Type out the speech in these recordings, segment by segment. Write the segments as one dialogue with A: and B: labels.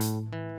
A: Música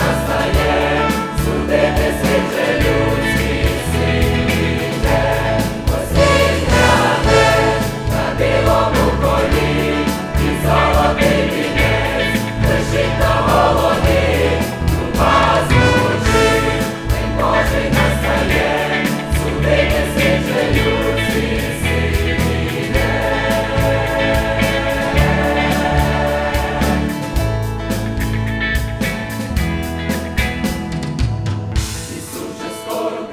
A: Master.